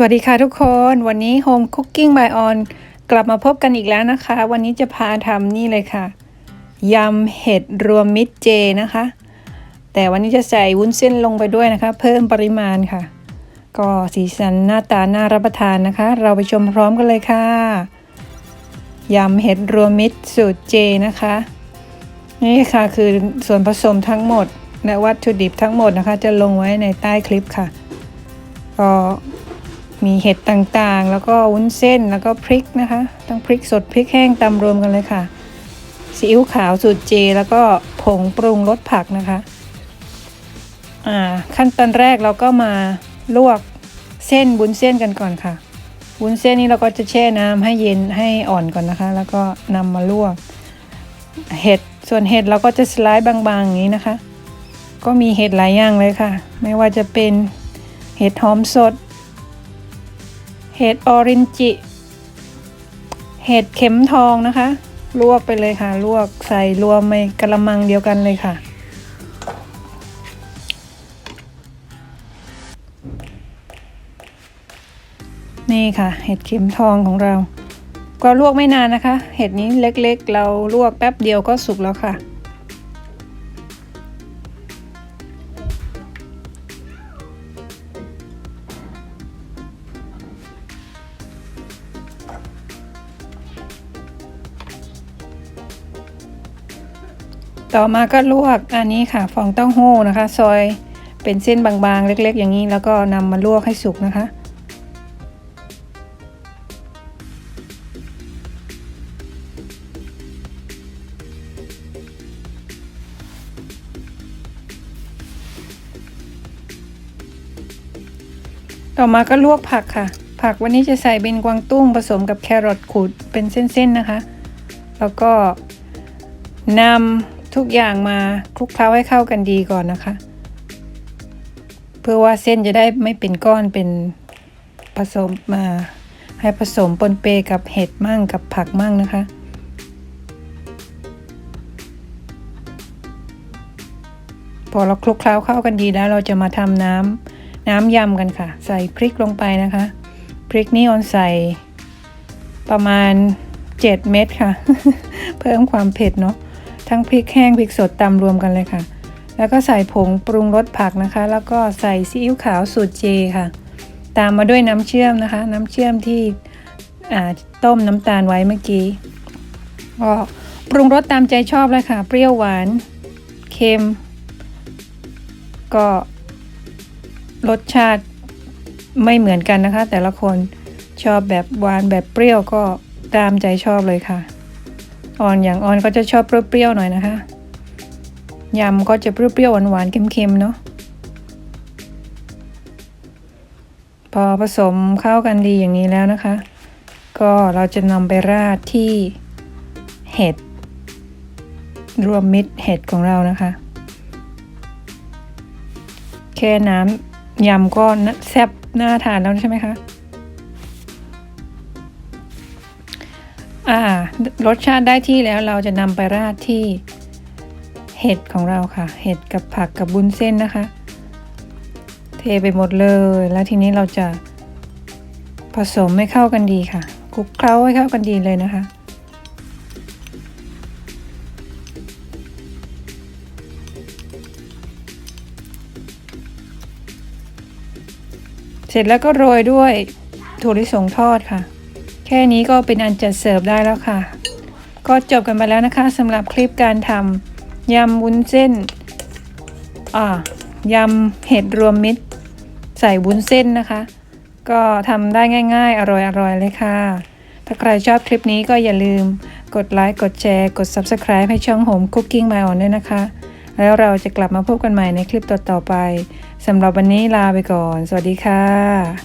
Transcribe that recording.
สวัสดีค่ะทุกคนวันนี้ Home Cooking by On กลับมาพบกันอีกแล้วนะคะ วันนี้จะพาทำนี่เลยค่ะยำเห็ดรวมมิตรเจนะคะ แต่วันนี้จะใส่วุ้นเส้นลงไปด้วยนะคะ เพิ่มปริมาณค่ะ ก็สีสันหน้าตาน่ารับประทานนะคะ เราไปชมพร้อมกันเลยค่ะยำเห็ดรวมมิตรสูตรเจนะคะ นี่ค่ะคือส่วนผสมทั้งหมดและวัตถุดิบทั้งหมดนะคะ จะลงไว้ในใต้คลิปค่ะก็ มีเห็ดต่างๆ แล้วก็วุ้นเส้นแล้วก็พริกนะคะทั้งพริกสดพริกแห้งตำรวมกันเลยค่ะซีอิ๊วขาวสูตรเจ แล้วก็ผงปรุงรสผักนะคะอ่าขั้นตอนแรกเราก็มาลวกเส้นบุ้นเส้นกันก่อนค่ะวุ้นเส้นนี้เราก็จะแช่น้ำให้เย็นให้อ่อนก่อนนะคะ แล้วก็นำมาลวก เห็ดส่วนเห็ดเราก็จะสไลด์บางๆอย่างนี้นะคะ ก็มีเห็ดหลายอย่างเลยค่ะ ไม่ว่าจะเป็นเห็ดหอมสด เห็ดออรินจิ เห็ดเข็มทองนะคะ ลวกไปเลยค่ะ ลวกใส่รวมในกระมังเดียวกันเลยค่ะ นี่ค่ะ เห็ดเข็มทองของเรา ก็ลวกไม่นานนะคะ เห็ดนี้เล็กๆ เราลวกแป๊บเดียวก็สุกแล้วค่ะ ต่อมาก็ลวกอันนี้ค่ะ ฟองเต้าหู้นะคะ ซอยเป็นเส้นบางๆ เล็กๆ อย่างนี้แล้วก็นำมาลวกให้สุกนะคะ ต่อมาก็ลวกผักค่ะ ผักวันนี้จะใส่เป็นกวางตุ้งผสมกับแครอทขูดเป็นเส้นๆนะคะ แล้วก็นำ ทุกอย่างมาคลุกเคล้าให้เข้ากันดีก่อนนะคะ เพื่อว่าเส้นจะได้ไม่เป็นก้อนเป็นผสมมาให้ผสมปนเปกับเห็ดมั่งกับผักมั่งนะคะ พอเราคลุกเคล้าเข้ากันดีแล้วเราจะมาทำน้ำน้ำยำกันค่ะ ใส่พริกลงไปนะคะ พริกนี่ออนใส่ประมาณ 7 เม็ดค่ะ เพิ่มความเผ็ดเนาะ ทั้งพริกแห้งพริกสดตำรวมกันเลยค่ะ แล้วก็ใส่ผงปรุงรสผักนะคะ แล้วก็ใส่ซีอิ๊วขาวสูตรเจค่ะ ตามมาด้วยน้ำเชื่อมนะคะ น้ำเชื่อมที่ต้มน้ำตาลไว้เมื่อกี้ก็ปรุงรสตามใจชอบเลยค่ะ เปรี้ยวหวานเค็ม ก็รสชาติไม่เหมือนกันนะคะ แต่ละคนชอบแบบหวานแบบเปรี้ยวก็ตามใจชอบเลยค่ะ ออนอย่างออนก็จะชอบเปรี้ยวๆหน่อยนะคะ ยำก็จะเปรี้ยวๆหวานๆเค็มๆเนาะ พอผสมเข้ากันดีอย่างนี้แล้วนะคะ ก็เราจะนำไปราดที่เห็ดรวมมิตรเห็ดของเรานะคะ แค่น้ำยำก็แซ่บน่าทานแล้วใช่ไหมคะ อ่ารสชาติได้ที่แล้วเราจะนำไปราดที่เห็ดของเราค่ะ เห็ดกับผักกับบุ้นเส้นนะคะ เทไปหมดเลย แล้วทีนี้เราจะผสมให้เข้ากันดีค่ะคลุกเคล้าให้เข้ากันดีเลยนะคะ เสร็จแล้วก็โรยด้วยถั่วลิสงทอดค่ะ แค่นี้ก็เป็นอันจัดเสิร์ฟได้แล้วค่ะ ก็จบกันไปแล้วนะคะสำหรับคลิปการทำยำวุ้นเส้นอ่ายำเห็ดรวมมิตร ใส่วุ้นเส้นนะคะ ก็ทำได้ง่าย ๆ อร่อยๆเลยค่ะ ถ้าใครชอบคลิปนี้ก็อย่าลืมกดไลค์กดแชร์ กด Subscribe ให้ช่อง Home Cooking My On ด้วยนะคะ แล้วเราจะกลับมาพบกันใหม่ในคลิปต่อๆไปสำหรับวันนี้ลาไปก่อน สวัสดีค่ะ